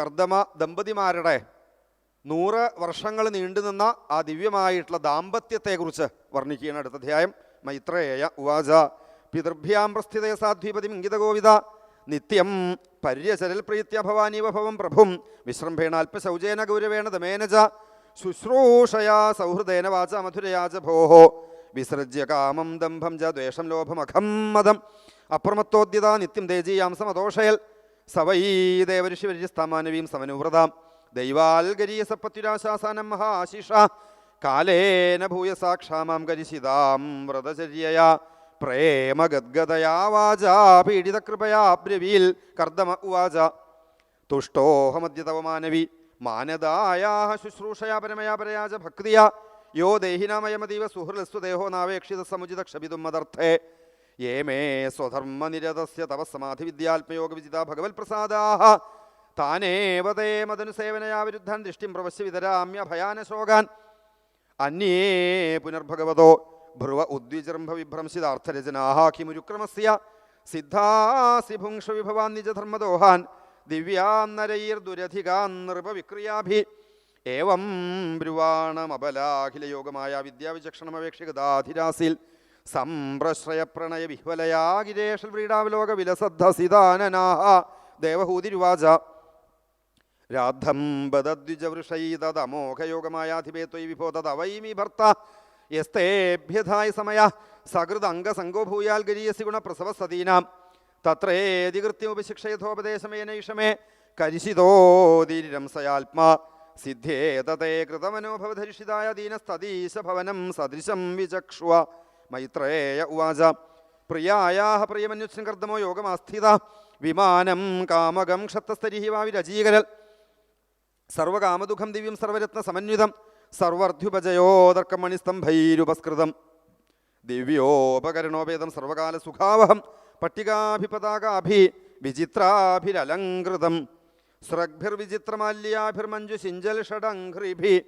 കർദമ ദമ്പതിമാരുടെ നൂറ് വർഷങ്ങൾ നീണ്ടുനിന്ന ആ ദിവ്യമായിട്ടുള്ള ദാമ്പത്യത്തെക്കുറിച്ച് വർണിക്കുകയാണ് അടുത്ത അധ്യായം. മൈത്രേയ ഉവാച. പിതൃഭ്യാം പ്രസ്ഥിതയ സാധ്വിപതി ഇംഗിതഗോവിത നിത്യം പര്യചരൽ പ്രീത്യ ഭവാനീവ ഭവം പ്രഭും. വിശ്രംഭേണ അല്പശൗചേന ഗൗരവേണ ദമേന ച ശുശ്രൂഷയാ സൗഹൃദേന വാച മധുരയാ ച ഭോഹോ. വിസൃജ്യ കാമം ദംഭം ച ദ്വേഷം ലോഭമഖം മതം. അപ്രമത്തോദ്യത നിത്യം തേജീയാം സമദോഷയൽ സവൈ ദേവഋഷിവര്യസ്താമാനവീം സമനുവ്രതാം ദൈവാൽഗരീയസപ്പത്യുരാശാസാനം മഹാശിഷ. കാലേന ഭൂയ സാക്ഷാമാം കരിശിതാം വ്രതചര്യയാ. പ്രേമഗദ്ഗതയാ വാചാ. പീഡിതകൃപയാ ബ്രവീൽ. കർദമ ഉവാച. തുഷ്ടോഹമദ്യ തവ മാനവി മാനദായാ ശുശ്രൂഷയാ പരമയാ പരയാജ ഭക്തിയ. യോ ദേഹിനാമയമതീവ ദേഹോ നാവേക്ഷിത സമുചിത ക്ഷപിതും മദർത്ഥേ. യേ സ്വധർമ്മനിരതസ്യ തപസ്സമാധി സമാധി വിദ്യാത്മയോഗ വിജിത ഭഗവത് പ്രസാദാഹ താനേവതേ മതനുസേവനയാ വിരുദ്ധാൻ ദൃഷ്ടിം പ്രവശ്യ വിതരാമ്യ ഭയാനശോകാൻ. അന്യേ പുനർഭഗവതോ ഭ്രുവ ഉദ്വിജൃംഭ വിഭ്രംശിതാർത്ഥരചനാഹാഖിമുരുക്രമസ്യ സിദ്ധാസിഭുംഷ വിഭവാൻ നിജധർമ്മദോഹാൻ. ദിവ്യാന്നരൈർദുരധികാൻ നൃപവിക്രിയാഭി. ഏവം ബ്രുവാണമബലാഖിലയോഗമായ വിദ്യാവിചക്ഷണമപേക്ഷികതാധിരാസിൽ സംപ്രശ്രയപ്രണയ വിഹ്വലയാ ഗിരേഷൽ വ്രീഡാവലോക വിലസദ്ധസിദാനനാഹ ദേവഹൂതിരുവാച. രാധം ബദ്വിജവൃഷൈതമോഘയോഗമായാധിപേ ത്വയി വിഭോ തദവൈമി ഭർത്ത യസ്തേഭ്യഥായ സമയ സകൃത് അംഗസംഗോ ഭൂയാൽ ഗരീയസി ഗുണപ്രസവസതീനാം തത്രേതികൃത്യമുപശിക്ഷയഥോപദേശമേനൈഷമേ കരിശിതോതിരംസയാത്മാ സിദ്ധ്യേതേ കൃതമനോഭവധരിഷിതായ ദീനസ്തീശഭവനം സദൃശം വിചക്ഷുവ. മൈത്രേയ ഉവാച. പ്രിയായാ പ്രിയമന്യുച്ഛൻ കർദ്ദമോ യോഗമാസ്ഥിത. വിമാനം കാമകം ക്ഷത്തസ്ഥരിഹി വാവി രചീകരൽ സർവകാമദുഃഖം ദിവ്യം സർവരത്ന സമന്വിതം. സർവർധ്യുപജയോദർക്കമണിസ്തംഭൈരുപസ്കൃതം ദിവ്യോപകരണോപേതം സർവകാല സുഖാവഹം. പട്ടികാഭിപതാകാഭി വിചിത്രാഭിരലംകൃതം. സ്രഗ്ഭിർവിചിത്രമാല്യാഭിർമഞ്ജു ശിഞ്ചൽ ഷഡംഘ്രിഭി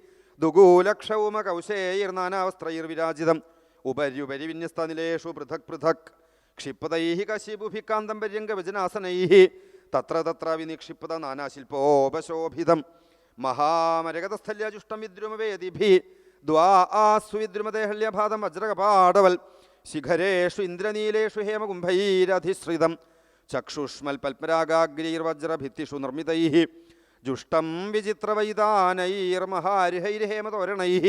ഉപര്യുപരി വിന്യസ്തനിലേഷു പൃഥക് പൃഥക്. ക്ഷിപ്തൈ കശിപുഭിക്കാന്തം പര്യങ്കവചനാസനൈ തത്ര തത്ര വിനിക്ഷിപ്ത നാനാശില്പോപശോഭിതം മഹാമരകതസ്ഥല്യജുഷ്ടം വിദ്രുമവേദിഭി. ദ്വാ ആസ്വ വിദ്രുമദേഹല്യഭാതം വജ്രകപാടവൽ. ശിഖരേഷു ഇന്ദ്രനീലേഷു ഹേമകുംഭൈരധിശ്രിതം ചക്ഷുഷ്മൽ പത്മരാഗാഗ്രീർവജ്രഭിത്തിഷു നിർമ്മിതൈ ജുഷ്ടം വിചിത്രവൈതാനൈർമഹാരിഹൈർഹേമതോരണൈः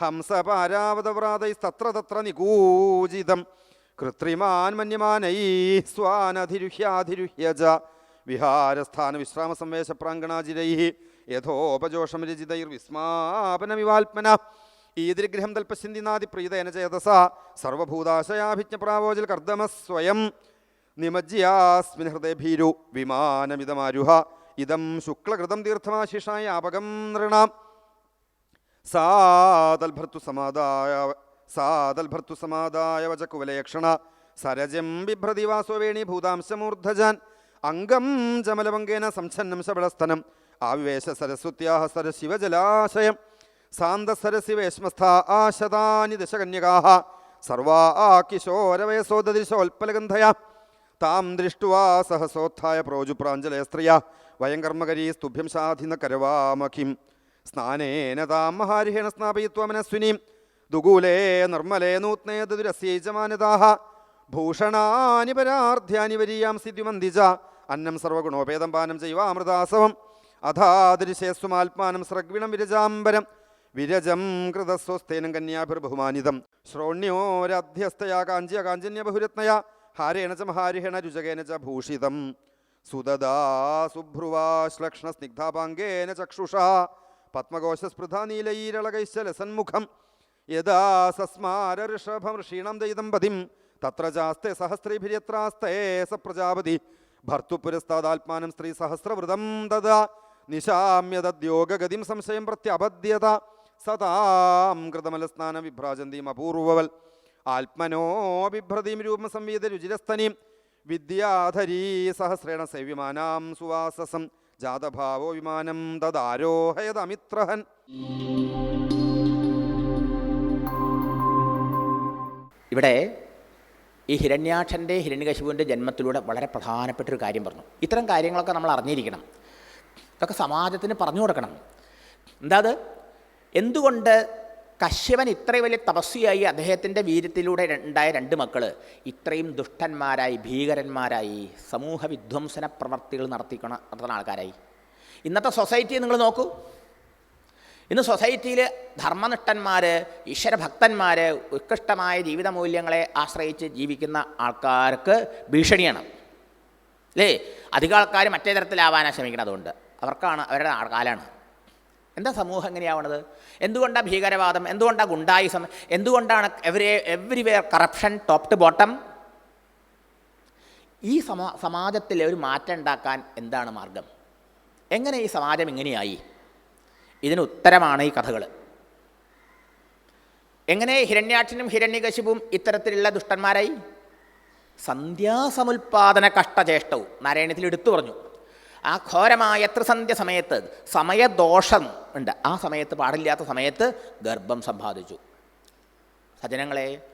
ഹംസപാരാവതവ്രാതൈസ്തത്ര തത്ര നികൂജിതം കൃത്രിമാൻ മന്യമാനൈ സ്വാനധിരുഹ്യാധിരുഹ്യ ച വിഹാരസ്ഥാന വിശ്രാമ സംവേശ പ്രാങ്കണാജിരൈ യഥോപജോഷം രചിതൈർവിസ്മാപനമിവാത്മന ഈതിരിഗ്രഹം തൽപശ്യന്തിനാദി പ്രീതേന ചേതസ. സർവഭൂതാശയാഭിജ്ഞ പ്രാവോചൽ കർദ്ദമ സ്വയം നിമജ്യാസ്മിൻ ഹൃദയഭീരു വിമാനമിതമാരുഹ. ഇതം ശുക്ലകൃതം തീർത്ഥമാശിഷായ അപകം നൃണാം. സാതൽഭർത്തു സമാദായ സാതൽഭർത്തു സമാദായ വചകുവലയക്ഷണ സരജം ബിഭ്രതി വാസോ വേണി ഭൂതാംശമൂർധജാൻ അംഗം ചമലഭംഗേന സംഛന്നം ശബളസ്ഥനം ആവിവേശ സരസ്വത്യാഹ സരശിവജലാശയം സാന്തസരസിവേശ്മസ്ഥ ആശതാനി ദശകന്യകാഹ സർവാ ആ കിശോരവയസോദൃശോൽപ്പലഗന്ധയ താം ദൃഷ്ടുവാ സഹസോത്ഥായ പ്രോജുപ്രാഞ്ജലയ സ്ത്രീയ വയം കർമ്മകരീ സ്തുഭ്യം സാധിന കരവാമഖിം സ്നാനേന താം മഹാരിഹേണ സ്നാപയിത്വ മനസ്വിനീം. ദുകൂലേ നിർമ്മലേ നൂത്നേ ദുരസ്യൈജമാനതാഹ ഭൂഷണാനി പരാർധ്യാനി വരീയാം സിദ്ധിമന്തിജ. അന്നം സർവഗുണോപേതം പാനം ചെയ്യുക അമൃതാസവം അഥാദൃശേസ്വമാത്മാനം സ്രഗ്വിണം വിരജാംബരം. വിരജം കൃതസ്വസ്ഥേനം കന്യാഭിർബഹുമാനിതം. ശ്രോണ്യോരധ്യസ്ഥയാ കാഞ്ചിയ കാഞ്ചന്യ ബഹുരത്നയ ഹാരേണ ച മഹാരിഹേണ രുചകേന ച ഭൂഷിതം. സുദദാ സുഭ്രുവാ ശ്ലക്ഷ്ണ സ്നിഗ്ധാപാംഗേന ചക്ഷുഷാ. പത്മകോശസ്പൃഥാ നീലൈരളകൈശ്ച ലസന്മുഖം യഥാ സസ്മാര ഋഷഭം ഋഷീണം ദയിതം പതിം. തത്ര ചാസ്തെ സഹസ്രീഭിര്യത്രാസ്തേ സ പ്രജാപതി ഭർത്തുപുരസ്താദാത്മാനം സ്ത്രീ സഹസ്രവൃതം ദദാ. നിശാമ്യതദ്യോഗഗതിം സംശയം പ്രത്യപദ്യത സതാം കൃതമലസ്നാന വിഭ്രാജന്തീം അപൂർവവൽ. ആത്മനോ ബിഭ്രതീം രൂപം സംവീത രുചിരസ്തനീം. വിദ്യാധരീ സഹസ്രേണ സേവ്യമാനാം സുവാസസം. ജാതഭാവോ വിമാനം തദാരോഹയതമിത്രഹൻ ഇവിടെ ഈ ഹിരണ്യാക്ഷന്റെ ഹിരണ്യകശുവിന്റെ ജന്മത്തിലൂടെ വളരെ പ്രധാനപ്പെട്ട ഒരു കാര്യം പറഞ്ഞു. ഇത്തരം കാര്യങ്ങളൊക്കെ നമ്മൾ അറിഞ്ഞിരിക്കണം. ഇതൊക്കെ സമാജത്തിന് പറഞ്ഞു കൊടുക്കണം. എന്താ അത്? എന്തുകൊണ്ട് കശ്യപൻ ഇത്രയും വലിയ തപസ്വിയായി അദ്ദേഹത്തിന്റെ വീര്യത്തിലൂടെ ഉണ്ടായ രണ്ട് മക്കൾ ഇത്രയും ദുഷ്ടന്മാരായി ഭീകരന്മാരായി സമൂഹ വിധ്വംസന പ്രവർത്തികൾ നടത്തിക്കണ നടത്തുന്ന ആൾക്കാരായി. ഇന്നത്തെ സൊസൈറ്റി നിങ്ങൾ നോക്കൂ. ഇന്ന് സൊസൈറ്റിയിൽ ധർമ്മനിഷ്ഠന്മാർ ഈശ്വരഭക്തന്മാർ ഉത്കൃഷ്ടമായ ജീവിത മൂല്യങ്ങളെ ആശ്രയിച്ച് ജീവിക്കുന്ന ആൾക്കാർക്ക് ഭീഷണിയാണ്. അല്ലേ? അധികം ആൾക്കാർ മറ്റേ തരത്തിലാവാനാണ് ശ്രമിക്കുന്നത് അതുകൊണ്ട്. അവർക്കാണ് അവരുടെ കാലമാണ് എന്താ സമൂഹം എങ്ങനെയാവണത്? എന്തുകൊണ്ടാണ് ഭീകരവാദം? എന്തുകൊണ്ടാണ് ഗുണ്ടായിസം? എന്തുകൊണ്ടാണ് every everywhere corruption top to bottom ഈ സമാ സമാജത്തിൽ ഒരു മാറ്റം ഉണ്ടാക്കാൻ എന്താണ് മാർഗം? എങ്ങനെ ഈ സമാജം ഇങ്ങനെയായി? ഇതിന് ഉത്തരമാണ് ഈ കഥകൾ. എങ്ങനെ ഹിരണ്യാക്ഷനും ഹിരണ്യകശിപും ഇത്തരത്തിലുള്ള ദുഷ്ടന്മാരായി? സന്ധ്യാസമുൽപാദന കഷ്ടചേഷ്ടവും നാരായണത്തിൽ എടുത്തു പറഞ്ഞു. ആ ഘോരമായ ത്രിസന്ധ്യ സമയത്ത് സമയദോഷം ഉണ്ട്. ആ സമയത്ത് പാടില്ലാത്ത സമയത്ത് ഗർഭം സമ്പാദിച്ചു. സജനങ്ങളെ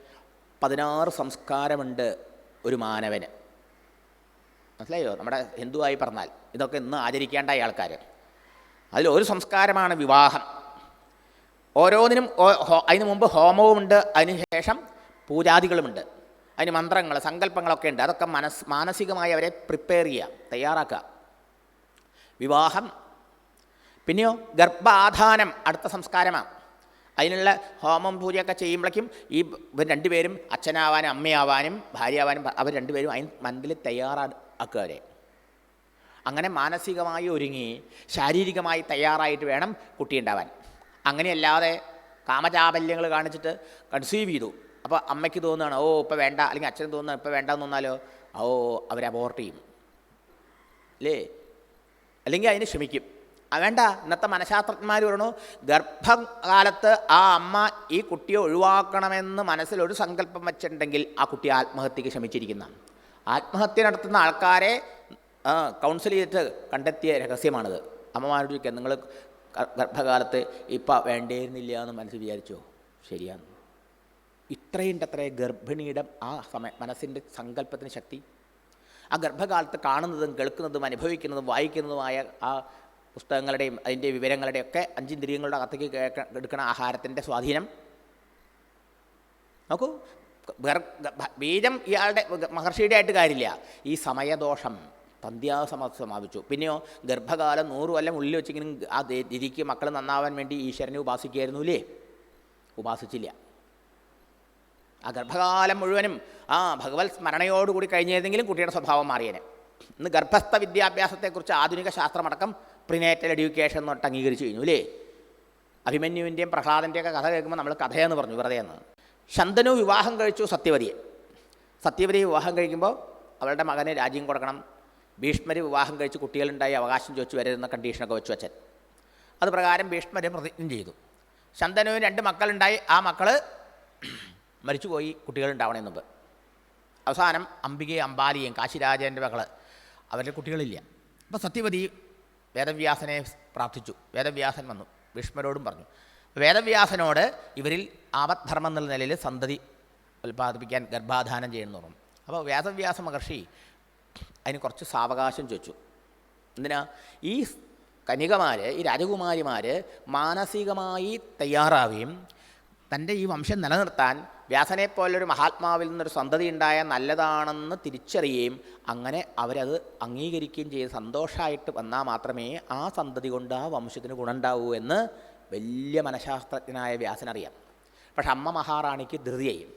പതിനാറ് സംസ്കാരമുണ്ട് ഒരു മാനവന്. മനസ്സിലായോ? നമ്മുടെ ഹിന്ദുവായി പറഞ്ഞാൽ ഇതൊക്കെ ഇന്ന് ആചരിക്കേണ്ട ആൾക്കാർ അതിൽ ഒരു സംസ്കാരമാണ് വിവാഹം. ഓരോന്നിനും അതിന് മുമ്പ് ഹോമവുമുണ്ട് അതിനുശേഷം പൂജാദികളുമുണ്ട്. അതിന് മന്ത്രങ്ങൾ സങ്കല്പങ്ങളൊക്കെ ഉണ്ട്. അതൊക്കെ മനസ് മാനസികമായി അവരെ പ്രിപ്പയർ ചെയ്യുക തയ്യാറാക്കുക. വിവാഹം. പിന്നെയോ ഗർഭാധാനം അടുത്ത സംസ്കാരമാണ്. അതിനുള്ള ഹോമം പൂജയൊക്കെ ചെയ്യുമ്പോഴേക്കും ഈ ഇവർ രണ്ടുപേരും അച്ഛനാവാനും അമ്മയാവാനും ഭാര്യയാവാനും അവർ രണ്ടുപേരും അതിന് മനസ്സിൽ തയ്യാറാക്കുക അങ്ങനെ മാനസികമായി ഒരുങ്ങി ശാരീരികമായി തയ്യാറായിട്ട് വേണം കുട്ടി ഉണ്ടാവാൻ അങ്ങനെയല്ലാതെ കാമചാബല്യങ്ങൾ കാണിച്ചിട്ട് കൺസീവ് ചെയ്തു. അപ്പോൾ അമ്മയ്ക്ക് തോന്നുകയാണ് ഓ ഇപ്പോൾ വേണ്ട അല്ലെങ്കിൽ അച്ഛന് തോന്നുന്നു ഇപ്പോൾ വേണ്ടെന്ന് തോന്നാലോ? ഓ അവർ അബോർട്ട് ചെയ്യും. അല്ലേ അല്ലെങ്കിൽ അതിന് ശ്രമിക്കും ആ വേണ്ട ഇന്നത്തെ മനഃശാസ്ത്രജ്ഞന്മാർ പറഞ്ഞു ഗർഭകാലത്ത് ആ അമ്മ ഈ കുട്ടിയെ ഒഴിവാക്കണമെന്ന് മനസ്സിൽ ഒരു സങ്കല്പം വെച്ചിട്ടുണ്ടെങ്കിൽ ആ കുട്ടി ആത്മഹത്യക്ക് ശ്രമിച്ചിരിക്കുന്ന ആത്മഹത്യ നടത്തുന്ന ആൾക്കാരെ കൗൺസിൽ ചെയ്തിട്ട് കണ്ടെത്തിയ രഹസ്യമാണിത്. അമ്മമാരോട് ചോദിക്കുക നിങ്ങൾ ഗർഭകാലത്ത് ഇപ്പം വേണ്ടേരുന്നില്ല എന്ന് മനസ്സിൽ വിചാരിച്ചോ? ശരിയാണ്. ഇത്രയും അത്രേ ഗർഭിണിയുടെ ആ സമയ മനസ്സിന്റെ സങ്കല്പത്തിന് ശക്തി. ആ ഗർഭകാലത്ത് കാണുന്നതും കേൾക്കുന്നതും അനുഭവിക്കുന്നതും വായിക്കുന്നതുമായ ആ പുസ്തകങ്ങളുടെയും അതിന്റെ വിവരങ്ങളുടെയും ഒക്കെ അഞ്ചിന്ദ്രിയങ്ങളുടെ അകത്തേക്ക് കേൾക്ക എടുക്കുന്ന ആഹാരത്തിന്റെ സ്വാധീനം. നോക്കൂ ബീജം ഇയാളുടെ മഹർഷിയുടെ ആയിട്ട് കാര്യമില്ല. ഈ സമയദോഷം പന്ത്യാസമ സമാപിച്ചു. പിന്നെയോ ഗർഭകാലം നൂറ് കൊല്ലം ഉള്ളിൽ വെച്ചെങ്കിലും ആ ഇരിക്കും മക്കൾ നന്നാവാൻ വേണ്ടി ഈശ്വരനെ ഉപാസിക്കുകയായിരുന്നു ഇല്ലേ? ഉപാസിച്ചില്ല. ആ ഗർഭകാലം മുഴുവനും ആ ഭഗവത് സ്മരണയോടുകൂടി കഴിഞ്ഞിരുന്നെങ്കിലും കുട്ടിയുടെ സ്വഭാവം മാറിയേനെ. ഇന്ന് ഗർഭസ്ഥ വിദ്യാഭ്യാസത്തെക്കുറിച്ച് ആധുനിക ശാസ്ത്രമടക്കം പ്രിനേറ്റൽ എഡ്യൂക്കേഷൻ പറഞ്ഞിട്ട് അംഗീകരിച്ചു കഴിഞ്ഞു അല്ലേ? അഭിമന്യുവിന്റെയും പ്രഹ്ലാദന്റെയൊക്കെ കഥ കേൾക്കുമ്പോൾ നമ്മൾ കഥയെന്ന് പറഞ്ഞു വെറുതെ എന്ന്. ശന്തനു വിവാഹം കഴിച്ചു സത്യവതിയെ. സത്യവതി വിവാഹം കഴിക്കുമ്പോൾ അവളുടെ മകന് രാജ്യം കൊടുക്കണം. ഭീഷ്മർ വിവാഹം കഴിച്ച് കുട്ടികളുണ്ടായി അവകാശം ചോദിച്ചു വരരുന്ന കണ്ടീഷനൊക്കെ വെച്ചു അച്ഛൻ. അത് പ്രകാരം ഭീഷ്മരെ പ്രതിജ്ഞ ചെയ്തു. ശന്തനുവിന് രണ്ട് മക്കളുണ്ടായി. ആ മക്കൾ മരിച്ചുപോയി കുട്ടികളുണ്ടാവണേ മുമ്പ് അവസാനം അംബികയും അമ്പാലിയും കാശിരാജേന്റെ മകൾ അവരുടെ കുട്ടികളില്ല. അപ്പോൾ സത്യവതി വേദവ്യാസനെ പ്രാർത്ഥിച്ചു. വേദവ്യാസൻ വന്നു. ഭീഷ്മരോടും പറഞ്ഞു. വേദവ്യാസനോട് ഇവരിൽ ആപദ്ധർമ്മം എന്നുള്ള നിലയിൽ സന്തതി ഉൽപ്പാദിപ്പിക്കാൻ ഗർഭാധാനം ചെയ്യണമെന്ന് പറഞ്ഞു. അപ്പോൾ വേദവ്യാസ മഹർഷി അതിന് കുറച്ച് സാവകാശം ചോദിച്ചു. എന്തിനാ? ഈ കനികമാർ ഈ രാജകുമാരിമാർ മാനസികമായി തയ്യാറാവുകയും തന്റെ ഈ വംശം നിലനിർത്താൻ വ്യാസനെ പോലൊരു മഹാത്മാവിൽ നിന്നൊരു സന്തതി ഉണ്ടായ നല്ലതാണെന്ന് തിരിച്ചറിയുകയും അങ്ങനെ അവരത് അംഗീകരിക്കുകയും ചെയ്ത് സന്തോഷമായിട്ട് വന്നാൽ മാത്രമേ ആ സന്തതി കൊണ്ട് ആ വംശത്തിന് ഗുണമുണ്ടാവൂ എന്ന് വലിയ മനഃശാസ്ത്രജ്ഞനായ വ്യാസനറിയാം. പക്ഷെ അമ്മ മഹാറാണിക്ക് ധൃതിയായി.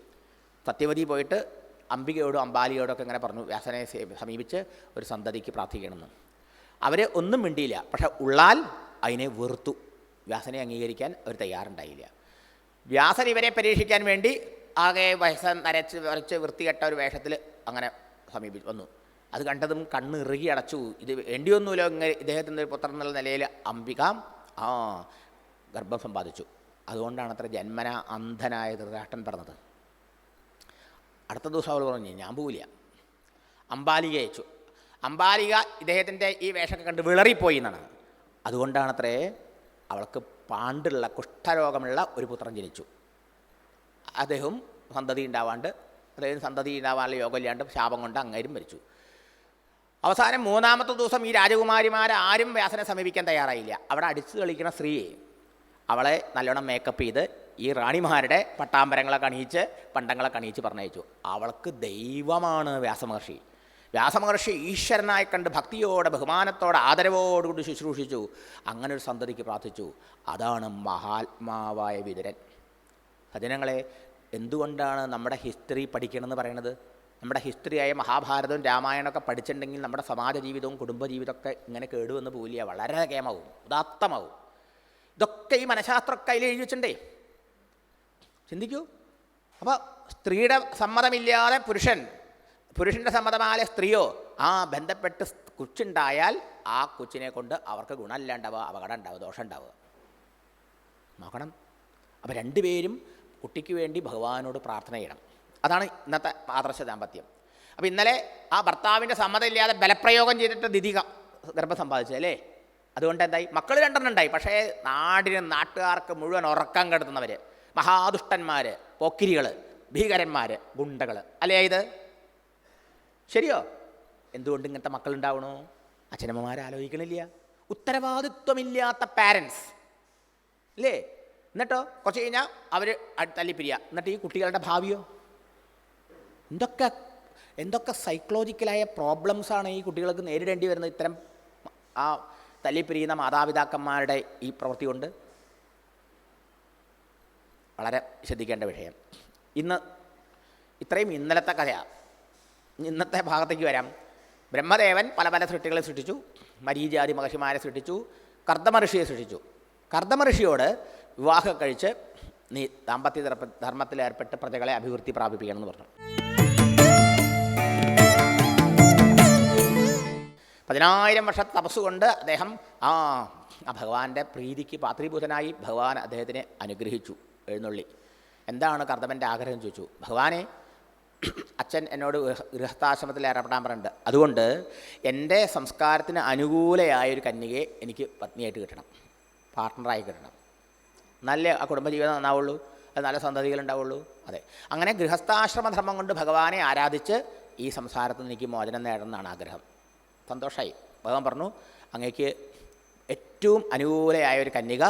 സത്യവതി പോയിട്ട് അംബികയോടും അംബാലിയോടൊക്കെ ഇങ്ങനെ പറഞ്ഞു വ്യാസനെ സമീപിച്ച് ഒരു സന്തതിക്ക് പ്രാർത്ഥിക്കണമെന്ന്. അവരെ ഒന്നും മിണ്ടിയില്ല. പക്ഷെ ഉള്ളാൽ അതിനെ വെറുത്തു. വ്യാസനെ അംഗീകരിക്കാൻ അവർ തയ്യാറുണ്ടായില്ല. വ്യാസൻ ഇവരെ പരീക്ഷിക്കാൻ വേണ്ടി ആകെ വയസ്സം നരച്ച് വരച്ച് വൃത്തികെട്ട ഒരു വേഷത്തിൽ അങ്ങനെ സമീപി വന്നു. അത് കണ്ടതും കണ്ണ് ഇറുകി അടച്ചു. ഇത് വേണ്ടിയൊന്നുമില്ല ഇങ്ങനെ ഇദ്ദേഹത്തിന്റെ ഒരു പുത്രൻ എന്നുള്ള നിലയിൽ അംബിക ആ ഗർഭം സമ്പാദിച്ചു. അതുകൊണ്ടാണ് അത്ര ജന്മന അന്ധനായ ധൃതരാഷ്ട്രൻ പറഞ്ഞത് അടുത്ത ദിവസം അവൾ പറഞ്ഞു ഞാൻ പോവില്ല. അമ്പാലിക അയച്ചു. അംബാലിക ഇദ്ദേഹത്തിന്റെ ഈ വേഷമൊക്കെ കണ്ട് വിളറിപ്പോയി എന്നാണ്. അതുകൊണ്ടാണത്രേ അവൾക്ക് പാണ്ടുള്ള കുഷ്ഠരോഗമുള്ള ഒരു പുത്രൻ ജനിച്ചു. അദ്ദേഹം സന്തതി ഉണ്ടാവാണ്ട് അദ്ദേഹം സന്തതി ഉണ്ടാവാനുള്ള യോഗമില്ലാണ്ട് ശാപം കൊണ്ട് അങ്ങേരും മരിച്ചു. അവസാനം മൂന്നാമത്തെ ദിവസം ഈ രാജകുമാരിമാർ ആരും വ്യാസനെ സമീപിക്കാൻ തയ്യാറായില്ല. അവിടെ അടിച്ചു കളിക്കുന്ന സ്ത്രീയെ അവളെ നല്ലോണം മേക്കപ്പ് ചെയ്ത് ഈ റാണിമാരുടെ പട്ടാമ്പരങ്ങളെ കണിയിച്ച് പണ്ടങ്ങളെ കണിയിച്ച് പറഞ്ഞയച്ചു. അവൾക്ക് ദൈവമാണ് വ്യാസമഹർഷി. വ്യാസമഹർഷി ഈശ്വരനായി കണ്ട് ഭക്തിയോടെ ബഹുമാനത്തോടെ ആദരവോടുകൂടി ശുശ്രൂഷിച്ചു. അങ്ങനെ ഒരു സന്തതിക്ക് പ്രാർത്ഥിച്ചു. അതാണ് മഹാത്മാവായ വിതുരൻ. സജനങ്ങളെ എന്തുകൊണ്ടാണ് നമ്മുടെ ഹിസ്റ്ററി പഠിക്കണമെന്ന് പറയണത് നമ്മുടെ ഹിസ്റ്ററിയായ മഹാഭാരതവും രാമായണമൊക്കെ പഠിച്ചിട്ടുണ്ടെങ്കിൽ നമ്മുടെ സമാജ ജീവിതവും കുടുംബജീവിതമൊക്കെ ഇങ്ങനെ കേടുവെന്ന് പോവില്ല. വളരെ കേമാവും. ഉദാത്തമാവും. ഇതൊക്കെ ഈ മനഃശാസ്ത്രമൊക്കെ അതിൽ എഴുതി വെച്ചിട്ടുണ്ടേ ചിന്തിക്കൂ. അപ്പോൾ സ്ത്രീയുടെ സമ്മതമില്ലാതെ പുരുഷൻ പുരുഷന്റെ സമ്മതമായ സ്ത്രീയോ ആ ബന്ധപ്പെട്ട് കുച്ചുണ്ടായാൽ ആ കൊച്ചിനെ കൊണ്ട് അവർക്ക് ഗുണമില്ലാണ്ടാവുക അപകടം ഉണ്ടാവുക ദോഷം ഉണ്ടാവുക. നോക്കണം. അപ്പോൾ രണ്ടുപേരും കുട്ടിക്ക് വേണ്ടി ഭഗവാനോട് പ്രാർത്ഥന ചെയ്യണം. അതാണ് ഇന്നത്തെ ആദർശ ദാമ്പത്യം. അപ്പോൾ ഇന്നലെ ആ ഭർത്താവിന്റെ സമ്മതമില്ലാതെ ബലപ്രയോഗം ചെയ്തിട്ട് ദിതി ഗർഭം സമ്പാദിച്ചു അല്ലേ? അതുകൊണ്ട് എന്തായി? മക്കൾ രണ്ടെണ്ണം ഉണ്ടായി. പക്ഷേ നാടിന് നാട്ടുകാർക്ക് മുഴുവൻ ഉറക്കം കെടുത്തുന്നവർ മഹാദുഷ്ടന്മാർ പോക്കിരികൾ ഭീകരന്മാർ ഗുണ്ടകൾ അല്ലേ ഇത്? ശരിയോ? എന്തുകൊണ്ട് ഇങ്ങനത്തെ മക്കളുണ്ടാവണോ? അച്ഛനമ്മമാർ ആലോചിക്കണില്ല. ഉത്തരവാദിത്വമില്ലാത്ത പാരൻസ് അല്ലേ എന്നിട്ടോ? കുറച്ച് കഴിഞ്ഞാൽ അവർ തല്ലിപ്പിരിയ. എന്നിട്ട് ഈ കുട്ടികളുടെ ഭാവിയോ? എന്തൊക്കെ എന്തൊക്കെ സൈക്കോളജിക്കലായ പ്രോബ്ലംസാണ് ഈ കുട്ടികൾക്ക് നേരിടേണ്ടി വരുന്നത്? ഇത്തരം ആ തല്ലിപ്പിരിയുന്ന മാതാപിതാക്കന്മാരുടെ ഈ പ്രവൃത്തി കൊണ്ട്? വളരെ ശ്രദ്ധിക്കേണ്ട വിഷയം. ഇന്ന് ഇത്രയും ഇന്നലത്തെ കഥയാണ് ഇന്നത്തെ ഭാഗത്തേക്ക് വരാം. ബ്രഹ്മദേവൻ പല പല സൃഷ്ടികളെ സൃഷ്ടിച്ചു. മരീജാതി മഹർഷിമാരെ സൃഷ്ടിച്ചു. കർദ്ദമ ഋഷിയെ സൃഷ്ടിച്ചു. കർദ്ദമ ഋഷിയോട് വിവാഹം കഴിച്ച് നീ ദാമ്പത്യ ധർമ്മത്തിൽ ഏർപ്പെട്ട് പ്രജകളെ അഭിവൃദ്ധി പ്രാപിപ്പിക്കണം എന്ന് പറഞ്ഞു. പതിനായിരം വർഷ തപസ് കൊണ്ട് അദ്ദേഹം ആ ആ ഭഗവാന്റെ പ്രീതിക്ക് പാത്രീഭൂതനായി ഭഗവാൻ അദ്ദേഹത്തിനെ അനുഗ്രഹിച്ചു. എഴുന്നള്ളി. എന്താണ് കർദ്ദമന്റെ ആഗ്രഹം ചോദിച്ചു. ഭഗവാനെ അച്ഛൻ എന്നോട് ഗൃഹ- ഗൃഹസ്ഥാശ്രമത്തിൽ ഏർപ്പെടാൻ പറഞ്ഞിട്ടുണ്ട്. അതുകൊണ്ട് എന്റെ സംസ്കാരത്തിന് അനുകൂലയായ ഒരു കന്യകയെ എനിക്ക് പത്നിയായിട്ട് കിട്ടണം. പാർട്ട്ണറായി കിട്ടണം. നല്ല ആ കുടുംബജീവിതം നന്നാവുള്ളൂ അത് നല്ല സന്തതികളുണ്ടാവുള്ളൂ. അതെ. അങ്ങനെ ഗൃഹസ്ഥാശ്രമധർമ്മം കൊണ്ട് ഭഗവാനെ ആരാധിച്ച് ഈ സംസാരത്തിൽ നിന്ന് എനിക്ക് മോചനം നേടണമെന്നാണ് ആഗ്രഹം. സന്തോഷമായി ഭഗവാൻ പറഞ്ഞു അങ്ങേക്ക് ഏറ്റവും അനുകൂലയായ ഒരു കന്യക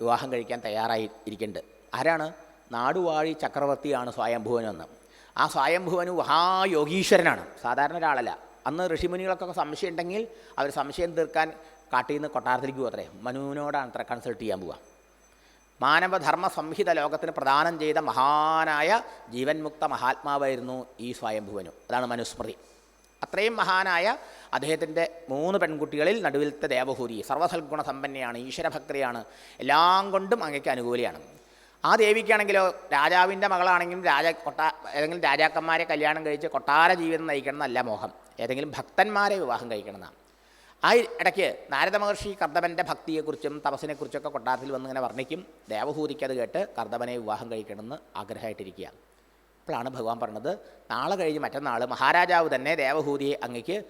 വിവാഹം കഴിക്കാൻ തയ്യാറായി ഇരിക്കുന്നുണ്ട് ആരാണ്? നാടുവാഴി ചക്രവർത്തിയാണ് സ്വയംഭുവനെന്ന് ആ സ്വയംഭുവനു മഹായോഗീശ്വരനാണ്. സാധാരണ ഒരാളല്ല. അന്ന് ഋഷിമുനികൾക്കൊക്കെ സംശയം ഉണ്ടെങ്കിൽ അവർ സംശയം തീർക്കാൻ കാട്ടിൽ നിന്ന് കൊട്ടാരത്തിലേക്ക് പോകത്രേ. മനുവിനോടാണ് അത്ര കൺസൾട്ട് ചെയ്യാൻ പോവുക. മാനവധർമ്മ സംഹിത ലോകത്തിന് പ്രദാനം ചെയ്ത മഹാനായ ജീവൻ മുക്ത മഹാത്മാവായിരുന്നു ഈ സ്വയംഭുവനു. അതാണ് മനുസ്മൃതി. അത്രയും മഹാനായ അദ്ദേഹത്തിന്റെ മൂന്ന് പെൺകുട്ടികളിൽ നടുവിലത്തെ ദേവഹൂരി സർവസൽഗുണ സമ്പന്നയാണ് ഈശ്വരഭക്തയാണ് എല്ലാം കൊണ്ടും അങ്ങയ്ക്ക് അനുകൂലിയാണ്. ആ ദേവിക്കാണെങ്കിലോ രാജാവിന്റെ മകളാണെങ്കിലും രാജ കൊട്ടാ ഏതെങ്കിലും രാജാക്കന്മാരെ കല്യാണം കഴിച്ച് കൊട്ടാര ജീവിതം നയിക്കണം എന്നല്ല മോഹം. ഏതെങ്കിലും ഭക്തന്മാരെ വിവാഹം കഴിക്കണം എന്നാണ് ആ ഇടയ്ക്ക് നാരദ മഹർഷി കർദമന്റെ ഭക്തിയെക്കുറിച്ചും തപസ്സിനെക്കുറിച്ചൊക്കെ കൊട്ടാരത്തിൽ വന്ന് ഇങ്ങനെ വർണിക്കും. ദേവഭൂതിക്ക് അത് കേട്ട് കർദമനെ വിവാഹം കഴിക്കണമെന്ന് ആഗ്രഹമായിട്ടിരിക്കുക അപ്പോഴാണ് ഭഗവാൻ പറഞ്ഞത് നാളെ കഴിഞ്ഞ് മറ്റന്നാൾ മഹാരാജാവ് തന്നെ ദേവഭൂതിയെ അങ്ങയ്ക്ക്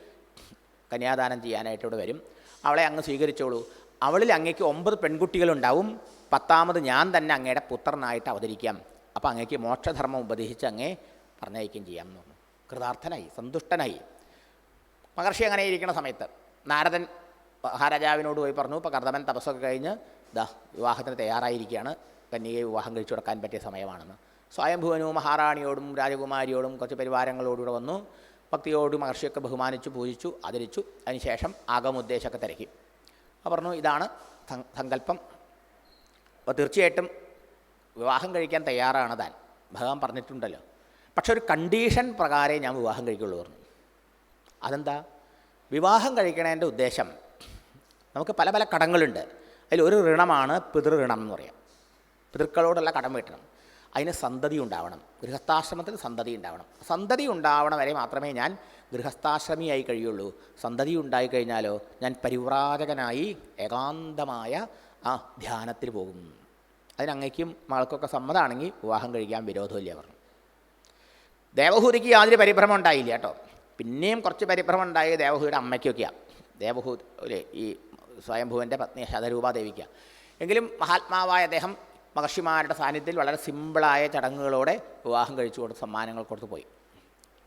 കന്യാദാനം ചെയ്യാനായിട്ട് ഇവിടെ വരും. അവളെ അങ്ങ് സ്വീകരിച്ചോളൂ. അവളിൽ അങ്ങയ്ക്ക് ഒമ്പത് പെൺകുട്ടികളുണ്ടാവും. പത്താമത് ഞാൻ തന്നെ അങ്ങയുടെ പുത്രനായിട്ട് അവതരിക്കാം. അപ്പോൾ അങ്ങയ്ക്ക് മോക്ഷധർമ്മം ഉപദേശിച്ച് അങ്ങേ പറഞ്ഞയക്കുകയും ചെയ്യാം എന്ന് പറഞ്ഞു. കൃതാർത്ഥനായി സന്തുഷ്ടനായി. മഹർഷി അങ്ങനെ ഇരിക്കുന്ന സമയത്ത് നാരദൻ മഹാരാജാവിനോട് പോയി പറഞ്ഞു ഇപ്പോൾ കർദമൻ തപസ്സൊക്കെ കഴിഞ്ഞ് ദാ വിവാഹത്തിന് തയ്യാറായിരിക്കുകയാണ്. കന്യകയെ വിവാഹം കഴിച്ചു കൊടുക്കാൻ പറ്റിയ സമയമാണെന്ന്. സ്വയംഭുവനും മഹാറാണിയോടും രാജകുമാരിയോടും കുറച്ച് പരിവാരങ്ങളോടുകൂടെ വന്നു. ഭക്തിയോട് മഹർഷിയൊക്കെ ബഹുമാനിച്ചു പൂജിച്ചു ആദരിച്ചു. അതിനുശേഷം ആഗമുദ്ദേശമൊക്കെ തിരക്കി. അപ്പോൾ പറഞ്ഞു ഇതാണ് സങ്- സങ്കല്പം. അപ്പോൾ തീർച്ചയായിട്ടും വിവാഹം കഴിക്കാൻ തയ്യാറാണ് താൻ. ഭഗവാൻ പറഞ്ഞിട്ടുണ്ടല്ലോ. പക്ഷെ ഒരു കണ്ടീഷൻ പ്രകാരമേ ഞാൻ വിവാഹം കഴിക്കുള്ളൂ പറഞ്ഞു. അതെന്താ? വിവാഹം കഴിക്കണതിന്റെ ഉദ്ദേശം നമുക്ക് പല പല കടങ്ങളുണ്ട്. അതിലൊരു ഋണമാണ് പിതൃഋണം എന്ന് പറയാം. പിതൃക്കളോടുള്ള കടം വീട്ടണം. അതിന് സന്തതി ഉണ്ടാവണം. ഗൃഹസ്ഥാശ്രമത്തിൽ സന്തതി ഉണ്ടാവണം. സന്തതി ഉണ്ടാവണം വരെ മാത്രമേ ഞാൻ ഗൃഹസ്ഥാശ്രമിയായി കഴിയുള്ളൂ. സന്തതി ഉണ്ടായി കഴിഞ്ഞാലോ ഞാൻ പരിവ്രാജകനായി ഏകാന്തമായ ആ ധ്യാനത്തിൽ പോകും. അതിനങ്ങയ്ക്കും മകൾക്കൊക്കെ സമ്മതമാണെങ്കിൽ വിവാഹം കഴിക്കാൻ വിരോധമില്ല പറഞ്ഞു. ദേവഹൂതിക്ക് യാതൊരു പരിഭ്രമം ഉണ്ടായില്ല കേട്ടോ. പിന്നെയും കുറച്ച് പരിഭ്രമം ഉണ്ടായി ദേവഹൂതിയുടെ അമ്മയ്ക്കൊക്കെയാണ് ദേവഹൂ അല്ലേ ഈ സ്വയംഭൂവിന്റെ പത്നി ശതരൂപാദേവിക്കാണ് എങ്കിലും മഹാത്മാവായ അദ്ദേഹം മഹർഷിമാരുടെ സാന്നിധ്യത്തിൽ വളരെ സിമ്പിളായ ചടങ്ങുകളോടെ വിവാഹം കഴിച്ചു കൊടുത്ത് സമ്മാനങ്ങൾ കൊടുത്തു പോയി.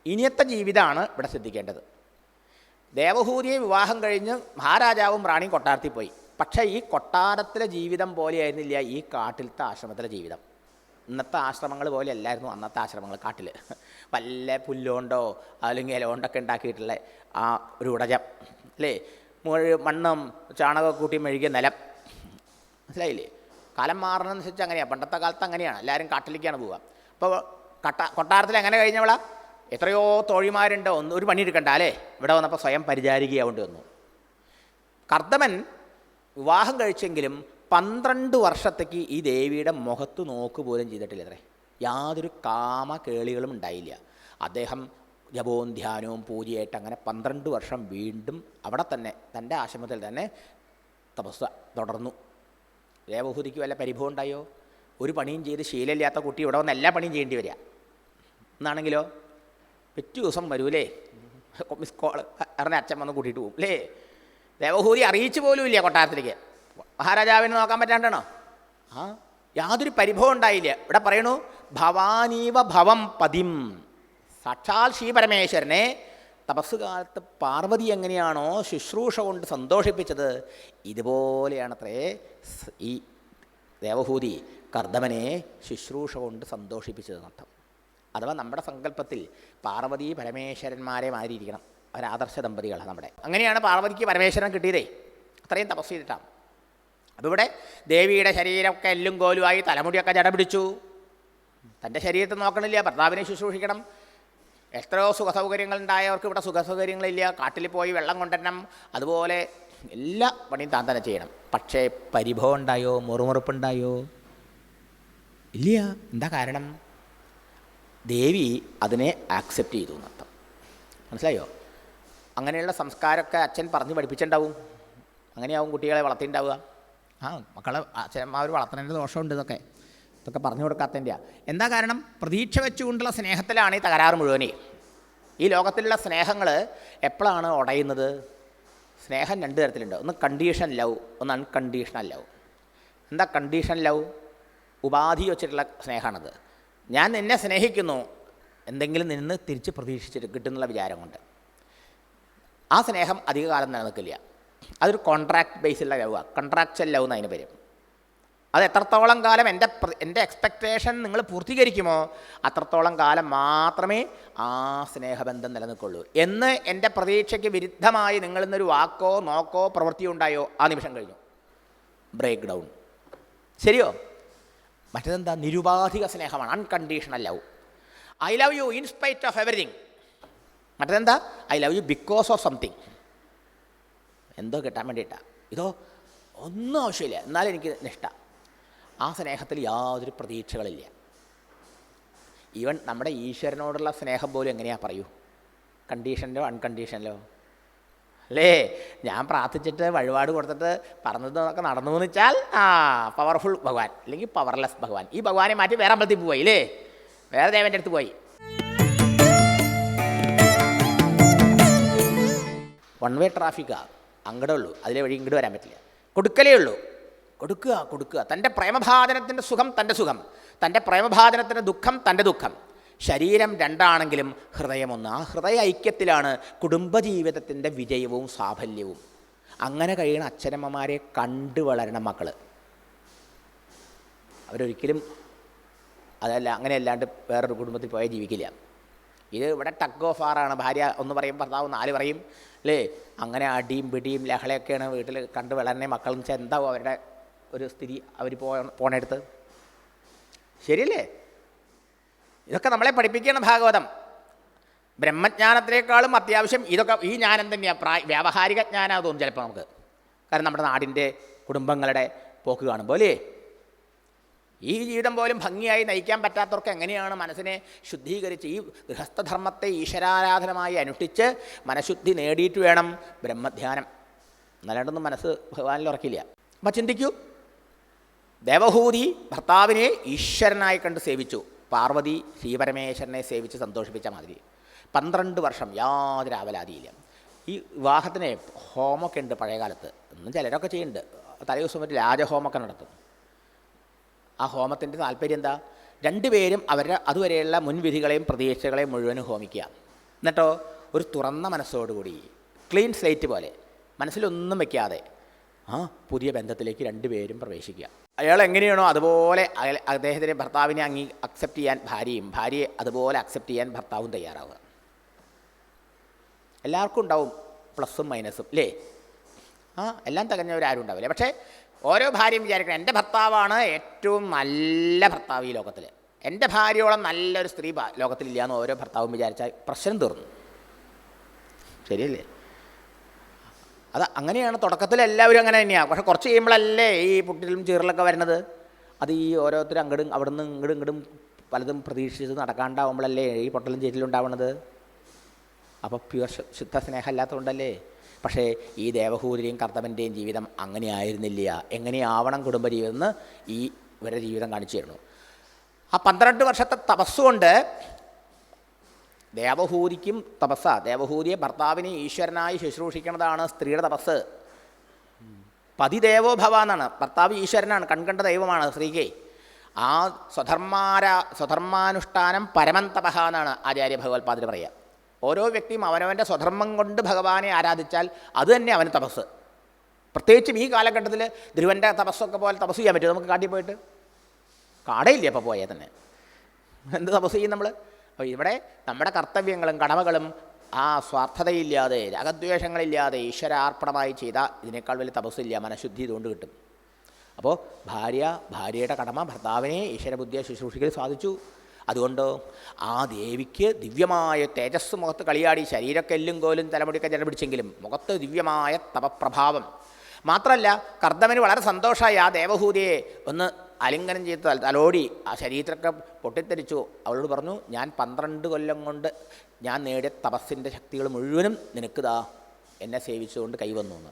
ഇനിയത്തെ ജീവിതമാണ് ഇവിടെ ശ്രദ്ധിക്കേണ്ടത് ദേവഹൂതിയെ വിവാഹം കഴിഞ്ഞ് മഹാരാജാവും റാണിയും കൊട്ടാരത്തിൽ പോയി. പക്ഷേ ഈ കൊട്ടാരത്തിലെ ജീവിതം പോലെയായിരുന്നില്ല ഈ കാട്ടിലത്തെ ആശ്രമത്തിലെ ജീവിതം. ഇന്നത്തെ ആശ്രമങ്ങൾ പോലെ അല്ലായിരുന്നു അന്നത്തെ ആശ്രമങ്ങൾ കാട്ടിൽ. വല്ല പുല്ലുകൊണ്ടോ അല്ലെങ്കിൽ ഇലകൊണ്ടൊക്കെ ഉണ്ടാക്കിയിട്ടുള്ള ആ ഒരു ഉടജം അല്ലേ? മണ്ണും ചാണകമൊക്കെ കൂട്ടി മെഴുകിയ നിലം മനസ്സിലായില്ലേ? കാലം മാറുന്നതനുസരിച്ച് അങ്ങനെയാണ് പണ്ടത്തെ കാലത്ത് അങ്ങനെയാണ്. എല്ലാവരും കാട്ടിലേക്കാണ് പോവുക. അപ്പോൾ കട്ട കൊട്ടാരത്തിൽ എങ്ങനെ കഴിഞ്ഞവളാ? എത്രയോ തോഴിമാരുണ്ട്. ഒന്ന് ഒരു പണിയെടുക്കണ്ട അല്ലേ? ഇവിടെ വന്നപ്പോൾ സ്വയം പരിചാരികയാവേണ്ടി വന്നു. കർദ്ദമൻ വിവാഹം കഴിച്ചെങ്കിലും പന്ത്രണ്ട് വർഷത്തേക്ക് ഈ ദേവിയുടെ മുഖത്ത് നോക്ക് പോലും ചെയ്തിട്ടില്ല അത്രേ. യാതൊരു കാമ കേളികളും ഉണ്ടായില്ല. അദ്ദേഹം ജപവും ധ്യാനവും പൂജയായിട്ട് അങ്ങനെ പന്ത്രണ്ട് വർഷം വീണ്ടും അവിടെ തന്നെ തന്റെ ആശ്രമത്തിൽ തന്നെ തപസ് തുടർന്നു. ദേവഹൂതിക്ക് വല്ല പരിഭവം ഉണ്ടായോ? ഒരു പണിയും ചെയ്ത് ശീലമില്ലാത്ത കുട്ടി ഇവിടെ വന്ന് എല്ലാ പണിയും ചെയ്യേണ്ടി വരിക. എന്നാണെങ്കിലോ? പിറ്റേ ദിവസം വരൂലേ? മിസ് കോൾ അറിഞ്ഞ അച്ഛൻ വന്ന് കൂട്ടിയിട്ട് പോകും അല്ലേ ദേവഹൂതി അറിയിച്ചു പോലും ഇല്ല കൊട്ടാരത്തിലേക്ക്. മഹാരാജാവിന് നോക്കാൻ പറ്റാണ്ടാണോ ആ യാതൊരു പരിഭവം ഉണ്ടായില്ല. ഇവിടെ പറയണു ഭവാനീവ ഭവം പതിം. സാക്ഷാൽ ശ്രീ പരമേശ്വരനെ തപസ്സുകാലത്ത് പാർവതി എങ്ങനെയാണോ ശുശ്രൂഷ കൊണ്ട് സന്തോഷിപ്പിച്ചത് ഇതുപോലെയാണത്രേ ഈ ദേവഭൂതി കർദമനെ ശുശ്രൂഷ കൊണ്ട് സന്തോഷിപ്പിച്ചത് അർത്ഥം അഥവാ നമ്മുടെ സങ്കല്പത്തിൽ പാർവതി പരമേശ്വരന്മാരെ മാറിയിരിക്കണം അവരാദർശ ദമ്പതികളാണ് നമ്മുടെ. അങ്ങനെയാണ് പാർവതിക്ക് പരമേശ്വരൻ കിട്ടിയതേ. അത്രയും തപസ് ചെയ്തിട്ടാണ്. അപ്പോൾ ഇവിടെ ദേവിയുടെ ശരീരമൊക്കെ എല്ലും കോലുമായി തലമുടിയൊക്കെ ജട പിടിച്ചു തന്റെ ശരീരത്തെ നോക്കണില്ല ഭർത്താവിനെ ശുശ്രൂഷിക്കണം. എത്രയോ സുഖസൗകര്യങ്ങൾ ഉണ്ടായവർക്ക് ഇവിടെ സുഖസൗകര്യങ്ങളില്ല. കാട്ടിൽ പോയി വെള്ളം കൊണ്ടുവരണം. അതുപോലെ എല്ലാ പണിയും താൻ തന്നെ ചെയ്യണം. പക്ഷേ പരിഭവം ഉണ്ടായോ? മുറുമുറുപ്പുണ്ടായോ? ഇല്ല. എന്താ കാരണം? ദേവി അതിനെ ആക്സെപ്റ്റ് ചെയ്തു എന്നർത്ഥം. മനസ്സിലായോ? അങ്ങനെയുള്ള സംസ്കാരമൊക്കെ അച്ഛൻ പറഞ്ഞ് പഠിപ്പിച്ചിട്ടുണ്ടാവും. അങ്ങനെയാവും കുട്ടികളെ വളർത്തിണ്ടാവുക ആ മക്കളെ അച്ഛന്മാർ വളർത്തുന്നതിന്റെ ദോഷമുണ്ട് ഇതൊക്കെ. ഇതൊക്കെ പറഞ്ഞു കൊടുക്കാത്തതിന്റെ എന്താ കാരണം? പ്രതീക്ഷ വെച്ചുകൊണ്ടുള്ള സ്നേഹത്തിലാണ് ഈ തകരാറ് മുഴുവനേ. ഈ ലോകത്തിലുള്ള സ്നേഹങ്ങൾ എപ്പോഴാണ് ഉടയുന്നത്? സ്നേഹം രണ്ട് തരത്തിലുണ്ട്. ഒന്ന് കണ്ടീഷൻ ലവ് ഒന്ന് അൺകണ്ടീഷണൽ ലവ് എന്താ കണ്ടീഷൻ ലവ് ഉപാധി വെച്ചിട്ടുള്ള സ്നേഹമാണത്. ഞാൻ നിന്നെ സ്നേഹിക്കുന്നു. എന്തെങ്കിലും നിന്ന് തിരിച്ച് പ്രതീക്ഷിച്ചിട്ട് കിട്ടുന്നുള്ള വിചാരം കൊണ്ട് ആ സ്നേഹം അധികകാലം നിലനിൽക്കില്ല. അതൊരു കോൺട്രാക്ട് ബേസിലുള്ള ലവ് ആണ് കോൺട്രാക്ച്വൽ ലവ് എന്ന് അതിന് പേരും. അത് എത്രത്തോളം കാലം എന്റെ എന്റെ എക്സ്പെക്റ്റേഷൻ നിങ്ങൾ പൂർത്തീകരിക്കുമോ അത്രത്തോളം കാലം മാത്രമേ ആ സ്നേഹബന്ധം നിലനിൽക്കുള്ളൂ. എന്ന് എന്റെ പ്രതീക്ഷയ്ക്ക് വിരുദ്ധമായി നിങ്ങൾ ഇന്നൊരു വാക്കോ നോക്കോ പ്രവൃത്തിയോ ഉണ്ടായോ ആ നിമിഷം കഴിഞ്ഞു. ബ്രേക്ക് ഡൗൺ ശരിയോ? മറ്റതെന്താ? നിരുപാധിക സ്നേഹമാണ്. Unconditional love I love you in spite of everything മറ്റതെന്താ? I love you because of something എന്തോ കിട്ടാൻ വേണ്ടിയിട്ടാണ് ഇതോ ഒന്നും ആവശ്യമില്ല. എന്നാലും എനിക്ക് നിഷ്ഠ. ആ സ്നേഹത്തിൽ യാതൊരു പ്രതീക്ഷകളില്ല. ഈവൻ നമ്മുടെ ഈശ്വരനോടുള്ള സ്നേഹം പോലും എങ്ങനെയാണ് പറയൂ? കണ്ടീഷനിലോ അൺകണ്ടീഷനിലോ? അല്ലേ? ഞാൻ പ്രാർത്ഥിച്ചിട്ട് വഴിപാട് കൊടുത്തിട്ട് പറഞ്ഞതൊക്കെ നടന്നു എന്ന് വെച്ചാൽ ആ പവർഫുൾ ഭഗവാൻ. അല്ലെങ്കിൽ പവർലെസ് ഭഗവാൻ. ഈ ഭഗവാനെ മാറ്റി വേറെ അമ്പലത്തിൽ പോയി അല്ലേ വേറെ ദേവന്റെ അടുത്ത് പോയി. വൺ വേ ട്രാഫിക്കാണ് അങ്ങടെ ഉള്ളൂ. അതിലെ വഴി ഇങ്ങോട്ട് വരാൻ പറ്റില്ല. കൊടുക്കലേ ഉള്ളൂ. കൊടുക്കുക കൊടുക്കുക. തന്റെ പ്രേമഭാചനത്തിന്റെ സുഖം തന്റെ സുഖം. തന്റെ പ്രേമഭാചനത്തിന്റെ ദുഃഖം തന്റെ ദുഃഖം. ശരീരം രണ്ടാണെങ്കിലും ഹൃദയമൊന്ന് ആ ഹൃദയ ഐക്യത്തിലാണ് കുടുംബജീവിതത്തിന്റെ വിജയവും സാഫല്യവും. അങ്ങനെ കഴിയുന്ന അച്ഛനമ്മമാരെ കണ്ടു വളരണം മക്കൾ അവരൊരിക്കലും അതല്ല അങ്ങനെ അല്ലാണ്ട് വേറൊരു കുടുംബത്തിൽ പോയാൽ ജീവിക്കില്ല. ഇത് ഇവിടെ ടക്ക് ഓഫ് ആറാണ്. ഭാര്യ ഒന്ന് പറയും ഭർത്താവ് നാല് പറയും. അല്ലേ? അങ്ങനെ അടിയും പിടിയും ലഹളയൊക്കെയാണ് വീട്ടിൽ കണ്ട് വളരണേ മക്കളും വെച്ചാൽ എന്താവും അവരുടെ ഒരു സ്ഥിതി അവർ പോ പോണെടുത്ത്? ശരിയല്ലേ? ഇതൊക്കെ നമ്മളെ പഠിപ്പിക്കുകയാണ് ഭാഗവതം. ബ്രഹ്മജ്ഞാനത്തിനേക്കാളും അത്യാവശ്യം ഇതൊക്കെ ഈ ജ്ഞാനം തന്നെയാണ് പ്രായ വ്യാവഹാരിക ജ്ഞാനം തോന്നും ചിലപ്പോൾ നമുക്ക്. കാരണം നമ്മുടെ നാടിന്റെ കുടുംബങ്ങളുടെ പോക്ക് കാണുമ്പോൾ അല്ലേ? ഈ ജീവിതം പോലും ഭംഗിയായി നയിക്കാൻ പറ്റാത്തവർക്ക് എങ്ങനെയാണ് മനസ്സിനെ ശുദ്ധീകരിച്ച് ഈ ഗൃഹസ്ഥധർമ്മത്തെ ഈശ്വരാരാധനമായി അനുഷ്ഠിച്ച് മനഃശുദ്ധി നേടിയിട്ട് വേണം ബ്രഹ്മധ്യാനം? നല്ലതൊന്നും മനസ്സ് ഭഗവാനിൽ ഉറക്കില്ല. അപ്പം ചിന്തിക്കൂ. ദേവഹൂതി ഭർത്താവിനെ ഈശ്വരനായി കണ്ട് സേവിച്ചു. പാർവതി ശ്രീപരമേശ്വരനെ സേവിച്ച് സന്തോഷിപ്പിച്ച മാതിരി. പന്ത്രണ്ട് വർഷം യാതൊരു ആവലാതിയില്ല. ഈ വിവാഹത്തിന് ഹോമൊക്കെ ഉണ്ട് പഴയകാലത്ത്. ഇന്ന് ചിലരൊക്കെ ചെയ്യുന്നുണ്ട്. തലേ ദിവസം ഒരു രാജഹോമൊക്കെ നടത്തും. ആ ഹോമത്തിന്റെ താല്പര്യം എന്താ? രണ്ടുപേരും അവരുടെ അതുവരെയുള്ള മുൻവിധികളെയും പ്രതീക്ഷകളെയും മുഴുവനും ഹോമിക്കുക. എന്നിട്ടോ ഒരു തുറന്ന മനസ്സോടുകൂടി ക്ലീൻ സ്ലേറ്റ് പോലെ മനസ്സിലൊന്നും വെക്കാതെ ആ പുതിയ ബന്ധത്തിലേക്ക് രണ്ടുപേരും പ്രവേശിക്കുക. അയാൾ എങ്ങനെയാണോ അതുപോലെ അദ്ദേഹത്തിന്റെ ഭർത്താവിനെ അങ്ങ് അക്സെപ്റ്റ് ചെയ്യാൻ ഭാര്യയും ഭാര്യയെ അതുപോലെ അക്സെപ്റ്റ് ചെയ്യാൻ ഭർത്താവും തയ്യാറാവുക. എല്ലാവർക്കും ഉണ്ടാവും പ്ലസും മൈനസും അല്ലേ ആ എല്ലാം തികഞ്ഞവരാരും ഉണ്ടാവില്ല. പക്ഷേ ഓരോ ഭാര്യയും വിചാരിക്കണം എന്റെ ഭർത്താവാണ് ഏറ്റവും നല്ല ഭർത്താവ് ഈ ലോകത്തിൽ എന്റെ ഭാര്യയോളം നല്ലൊരു സ്ത്രീ ലോകത്തിലില്ല എന്ന് ഓരോ ഭർത്താവും വിചാരിച്ചാൽ പ്രശ്നം തീർന്നു. ശരിയല്ലേ? അത് അങ്ങനെയാണ് തുടക്കത്തിൽ എല്ലാവരും അങ്ങനെ തന്നെയാണ് പക്ഷെ കുറച്ച് കഴിയുമ്പോഴല്ലേ ഈ പുട്ടിലും ചീറലൊക്കെ വരുന്നത്? അത് ഈ ഓരോരുത്തരും അങ്ങടും നിന്ന് ഇങ്ങടും ഇങ്ങടും പലതും പ്രതീക്ഷിച്ച് നടക്കാണ്ടാവുമ്പോഴല്ലേ ഈ പൊട്ടലും ചീറ്റലും ഉണ്ടാവുന്നത് അപ്പോൾ പ്യുവർ ശുദ്ധ സ്നേഹം അല്ലാത്തതുകൊണ്ടല്ലേ? പക്ഷേ ഈ ദേവഹൂതിരെയും കർത്തവന്റെയും ജീവിതം അങ്ങനെ ആയിരുന്നില്ല. എങ്ങനെയാവണം കുടുംബജീവിതം എന്ന് ഈ ഇവരുടെ ജീവിതം കാണിച്ചു തരുന്നു. ആ പന്ത്രണ്ട് വർഷത്തെ തപസ്സുകൊണ്ട് ദേവഹൂതിക്കും തപസ്സ. ദേവഹൂതിയെ ഭർത്താവിനെ ഈശ്വരനായി ശുശ്രൂഷിക്കുന്നതാണ് സ്ത്രീയുടെ തപസ്സ്. പതിദേവോ ഭവ എന്നാണ്. ഭർത്താവ് ഈശ്വരനാണ് കൺകണ്ട ദൈവമാണ് സ്ത്രീക്ക്. ആ സ്വധർമാര സ്വധർമാനുഷ്ഠാനം പരമന്തപഹ തപഹ എന്നാണ് ആചാര്യ ഭഗവത്പാദിന് പറയുക. ഓരോ വ്യക്തിയും അവനവന്റെ സ്വധർമ്മം കൊണ്ട് ഭഗവാനെ ആരാധിച്ചാൽ അത് തന്നെ അവന് തപസ്. പ്രത്യേകിച്ചും ഈ കാലഘട്ടത്തിൽ ധ്രുവന്റെ തപസ്സൊക്കെ പോലെ തപസ് ചെയ്യാൻ പറ്റുമോ? നമുക്ക് കാട്ടിൽ പോയിട്ട്? കാടയില്ല അപ്പോൾ പോയാൽ തന്നെ. എന്ത് തപസ് ചെയ്യും നമ്മൾ അപ്പോൾ ഇവിടെ നമ്മുടെ കർത്തവ്യങ്ങളും കടമകളും ആ സ്വാർത്ഥതയില്ലാതെ രാഗദ്വേഷങ്ങളില്ലാതെ ഈശ്വരാർപ്പണമായി ചെയ്ത ഇതിനേക്കാൾ വലിയ തപസ്സില്ല മനഃശുദ്ധി ഇതുകൊണ്ട് കിട്ടും. അപ്പോൾ ഭാര്യ ഭാര്യയുടെ കടമ ഭർത്താവിനെ ഈശ്വരബുദ്ധിയെ ശുശ്രൂഷിക്കൽ സാധിച്ചു. അതുകൊണ്ട്? ആ ദേവിക്ക് ദിവ്യമായ തേജസ് മുഖത്ത് കളിയാടി ശരീരമൊക്കെ എല്ലും കോലും തലമുടിയൊക്കെ ജലപിടിച്ചെങ്കിലും മുഖത്ത് ദിവ്യമായ തപപ്രഭാവം. മാത്രമല്ല കർദ്ദമന് വളരെ സന്തോഷമായി ആ ദേവഹൂതിയെ ഒന്ന് അലിംഗനം ചെയ്ത് തലോടി ആ ശരീരത്തിലൊക്കെ പൊട്ടിത്തെറിച്ചു. അവളോട് പറഞ്ഞു ഞാൻ പന്ത്രണ്ട് കൊല്ലം കൊണ്ട് ഞാൻ നേടിയ തപസ്സിന്റെ ശക്തികൾ മുഴുവനും നിനക്കുതാ എന്നെ സേവിച്ചുകൊണ്ട് കൈവന്നു എന്ന്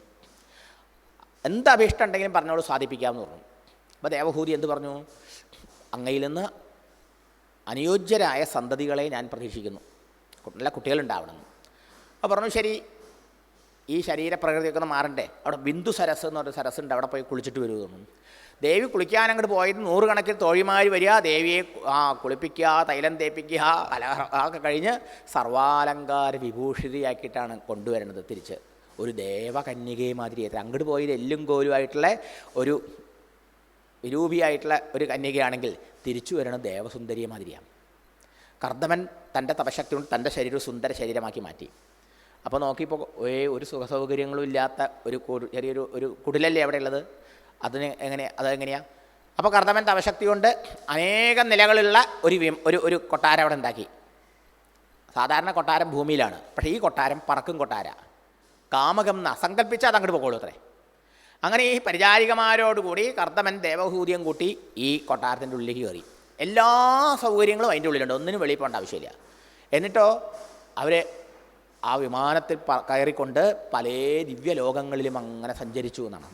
എന്ത് അഭീഷ്ടം ഉണ്ടെങ്കിലും പറഞ്ഞോട് സാധിപ്പിക്കാമെന്ന് പറഞ്ഞു. അപ്പോൾ ദേവഹൂതി എന്ത് പറഞ്ഞു? അങ്ങയിൽ നിന്ന് അനുയോജ്യരായ സന്തതികളെ ഞാൻ പ്രതീക്ഷിക്കുന്നു. നല്ല കുട്ടികളുണ്ടാവണമെന്ന് അപ്പോൾ പറഞ്ഞു ശരി ഈ ശരീരപ്രകൃതിയൊക്കെ ഒന്ന് മാറണ്ടേ? അവിടെ ബിന്ദു സരസ് എന്ന് പറഞ്ഞ സരസ്സുണ്ട് അവിടെ പോയി കുളിച്ചിട്ട് വരുമെന്നു ദേവി കുളിക്കാൻ അങ്ങോട്ട് പോയത് നൂറുകണക്കിന് തോഴിമാർ വരിക ദേവിയെ ആ കുളിപ്പിക്കുക തൈലം തേപ്പിക്കുക അലഹൊക്കെ കഴിഞ്ഞ് സർവാലങ്കാര വിഭൂഷിതയാക്കിയിട്ടാണ് കൊണ്ടുവരുന്നത് തിരിച്ച്. ഒരു ദേവകന്യകയെ മാതിരി അങ്ങോട്ട് പോയത് എല്ലും കോലുമായിട്ടുള്ള ഒരു വിരൂപിയായിട്ടുള്ള ഒരു കന്യകയാണെങ്കിൽ തിരിച്ചു വരുന്നത് ദേവസുന്ദരിയെ മാതിരിയാണ്. കർദ്ദമൻ തന്റെ തപശക്തി കൊണ്ട് തന്റെ ശരീരം സുന്ദര ശരീരമാക്കി മാറ്റി. അപ്പോൾ നോക്കിയപ്പോൾ ഒരു സുഖസൗകര്യങ്ങളും ഇല്ലാത്ത ഒരു ചെറിയൊരു ഒരു കുടിലല്ലേ അവിടെ ഉള്ളത്? അതിന് എങ്ങനെ അതെങ്ങനെയാണ് അപ്പോൾ കർദ്ദമൻ തപശക്തി കൊണ്ട് അനേകം നിലകളുള്ള ഒരു ഒരു ഒരു കൊട്ടാരം അവിടെ ഉണ്ടാക്കി. സാധാരണ കൊട്ടാരം ഭൂമിയിലാണ്. പക്ഷേ ഈ കൊട്ടാരം പറക്കും കൊട്ടാര. കാമകം എന്ന സങ്കല്പിച്ചാൽ അത് അങ്ങോട്ട് പോകോളൂ അത്രേ. അങ്ങനെ ഈ പരിചാരികമാരോടുകൂടി കർത്തമൻ ദേവഭൂതിയും കൂട്ടി ഈ കൊട്ടാരത്തിന്റെ ഉള്ളിലേക്ക് കയറി. എല്ലാ സൗകര്യങ്ങളും അതിന്റെ ഉള്ളിലുണ്ട്. ഒന്നിനും വെളിയിൽ പോകേണ്ട ആവശ്യമില്ല. എന്നിട്ടോ അവർ ആ വിമാനത്തിൽ കയറിക്കൊണ്ട് പല ദിവ്യലോകങ്ങളിലും അങ്ങനെ സഞ്ചരിച്ചു എന്നാണ്.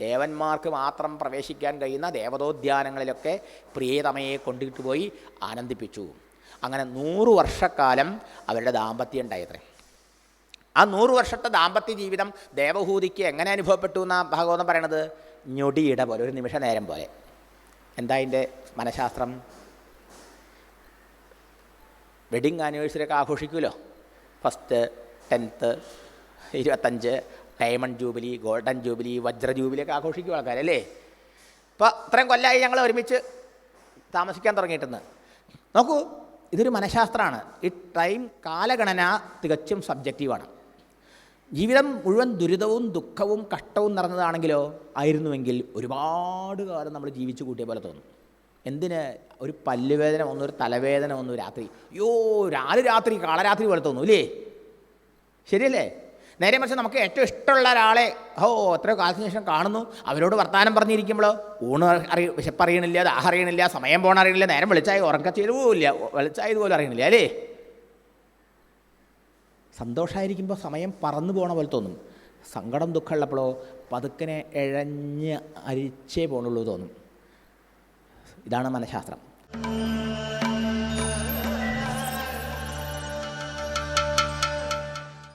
ദേവന്മാർക്ക് മാത്രം പ്രവേശിക്കാൻ കഴിയുന്ന ദേവതോദ്യാനങ്ങളിലൊക്കെ പ്രിയതമയെ കൊണ്ടിട്ട് പോയി ആനന്ദിപ്പിച്ചു. അങ്ങനെ നൂറു വർഷക്കാലം അവരുടെ ദാമ്പത്യം ഉണ്ടായത്രേ ആ നൂറ് വർഷത്തെ ദാമ്പത്യ ജീവിതം ദേവഹൂതിക്ക് എങ്ങനെ അനുഭവപ്പെട്ടു എന്നാ ഭാഗവതം പറയണത്? ഞൊടിയിട പോലെ ഒരു നിമിഷ നേരം പോലെ. എന്താ അതിന്റെ മനഃശാസ്ത്രം? വെഡിങ് ആനിവേഴ്സറി ഒക്കെ ആഘോഷിക്കുമല്ലോ ഫസ്റ്റ് ടെൻത്ത് ഇരുപത്തഞ്ച് ഡയമണ്ട് ജൂബിലി ഗോൾഡൻ ജൂബിലി വജ്ര ജൂബിലി ഒക്കെ ആഘോഷിക്കും ആൾക്കാരല്ലേ? ഇപ്പോൾ ഇത്രയും കൊല്ലമായി ഞങ്ങൾ ഒരുമിച്ച് താമസിക്കാൻ തുടങ്ങിയിട്ടെന്ന്. നോക്കൂ ഇതൊരു മനഃശാസ്ത്രമാണ്. ഈ ടൈം കാലഗണന തികച്ചും സബ്ജക്റ്റീവാണ് ജീവിതം മുഴുവൻ ദുരിതവും ദുഃഖവും കഷ്ടവും നിറഞ്ഞതാണെങ്കിലോ ആയിരുന്നുവെങ്കിൽ ഒരുപാട് കാലം നമ്മൾ ജീവിച്ചു കൂട്ടിയ പോലെ തോന്നും. എന്തിന്? ഒരു പല്ലുവേദന വന്നു ഒരു തലവേദന വന്നു രാത്രി. യോ രാൽ രാത്രി കാളരാത്രി പോലെ തോന്നും ഇല്ലേ? ശരിയല്ലേ? നേരെ മറിച്ച് നമുക്ക് ഏറ്റവും ഇഷ്ടമുള്ള ഒരാളെ ഓ എത്രയോ കാലത്തിന് ശേഷം കാണുന്നു. അവരോട് വർത്തമാനം പറഞ്ഞിരിക്കുമ്പോൾ ഊണ് അറിയ വിശപ്പറിയണില്ല ദാഹം അറിയണില്ല സമയം പോകണം അറിയണില്ല നേരം വെളിച്ചായി ഉറക്ക പോലില്ല വെളിച്ചായത് പോലും അറിയണില്ല അല്ലേ? സന്തോഷമായിരിക്കുമ്പോൾ സമയം പറന്നു പോണ പോലെ തോന്നും. സങ്കടം ദുഃഖമുള്ളപ്പോഴോ പതുക്കനെ ഇഴഞ്ഞ് അരിച്ചേ പോണുള്ളൂ തോന്നും. ഇതാണ് മനഃശാസ്ത്രം.